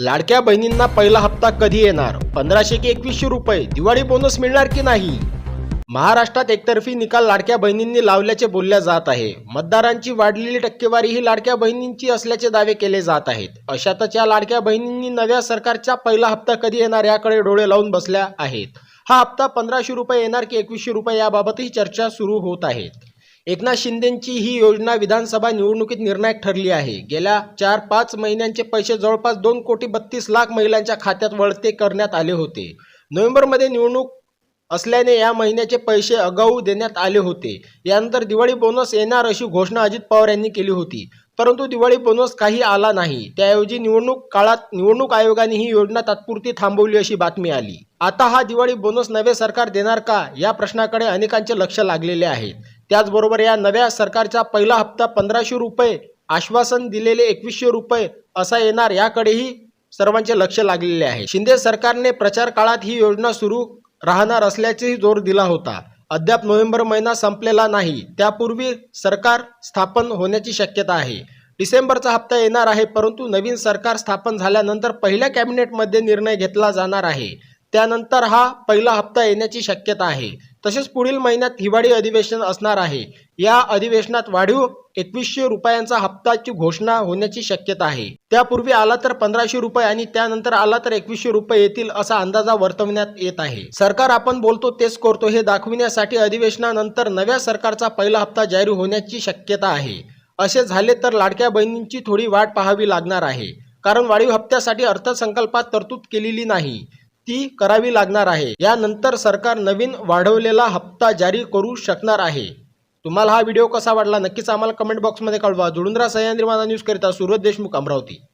लाडक्या बहिणींना पहिला हप्ता कधी येणार? पंधराशे की एकवीसशे रुपये? दिवाळी बोनस मिळणार की नाही? महाराष्ट्रात एकतर्फी निकाल लाडक्या बहिणींनी लावल्याचे बोलल्या जात आहे. मतदारांची वाढलेली टक्केवारी ही लाडक्या बहिणींची असल्याचे दावे केले जात आहेत. अशातच या लाडक्या बहिणींनी नव्या सरकारचा पहिला हप्ता कधी येणार याकडे डोळे लावून बसल्या आहेत. हा हप्ता पंधराशे रुपये येणार की एकवीसशे रुपये याबाबतही चर्चा सुरू होत आहेत एकनाथ शिंदेची ही योजना विधानसभा निवडणुकीत निर्णायक ठरली आहे. गेल्या चार पाच महिन्यांचे पैसे जवळपास दोन कोटी बत्तीस लाख महिलांच्या खात्यात वळते करण्यात आले होते. नोव्हेंबरमध्ये निवडणूक असल्याने या महिन्याचे पैसे आगाऊ देण्यात आले होते. यानंतर दिवाळी बोनस येणार अशी घोषणा अजित पवार यांनी केली होती. परंतु दिवाळी बोनस काही आला नाही. त्याऐवजी निवडणूक काळात निवडणूक आयोगाने ही योजना तात्पुरती थांबवली अशी बातमी आली. आता हा दिवाळी बोनस नवे सरकार देणार का या प्रश्नाकडे अनेकांचे लक्ष लागलेले आहे. त्याचबरोबर या नव्या सरकारचा पहिला हप्ता पंधराशे रुपये आश्वासन दिलेले एकवीसशे रुपये असा येणार याकडेही सर्वांचे लक्ष लागलेले आहे. शिंदे सरकारने प्रचार काळात ही योजना सुरू राहणार असल्याचेही जोर दिला होता. अद्याप नोव्हेंबर महिना संपलेला नाही. त्यापूर्वी सरकार स्थापन होण्याची शक्यता आहे. डिसेंबरचा हप्ता येणार आहे परंतु नवीन सरकार स्थापन झाल्यानंतर पहिल्या कॅबिनेटमध्ये निर्णय घेतला जाणार आहे. त्यानंतर हा पहिला हप्ता येण्याची शक्यता आहे. तसेच पुढील महिन्यात हिवाळी अधिवेशन असणार आहे. या अधिवेशनात वाढीव एकवीसशे रुपयांचा हप्ताची घोषणा होण्याची शक्यता आहे. त्यापूर्वी आला तर पंधराशे रुपये आणि त्यानंतर आला तर एकवीसशे रुपये येतील असा अंदाजा वर्तवण्यात येत आहे. सरकार आपण बोलतो तेच करतो हे दाखविण्यासाठी अधिवेशनानंतर नव्या सरकारचा पहिला हप्ता जाहीर होण्याची शक्यता आहे. असे झाले तर लाडक्या बहिणींची थोडी वाट पाहावी लागणार आहे. कारण वाढीव हप्त्यासाठी अर्थसंकल्पात तरतूद केलेली नाही. ती करावी लागणार आहे. यानंतर सरकार नवीन वाढवलेला हप्ता जारी करू शकणार आहे. तुम्हाला हा व्हिडिओ कसा वाटला नक्कीच आम्हाला कमेंट बॉक्समध्ये कळवा. जुळून राहा सह्याद्री माझा न्यूज करिता देशमुख अमरावती.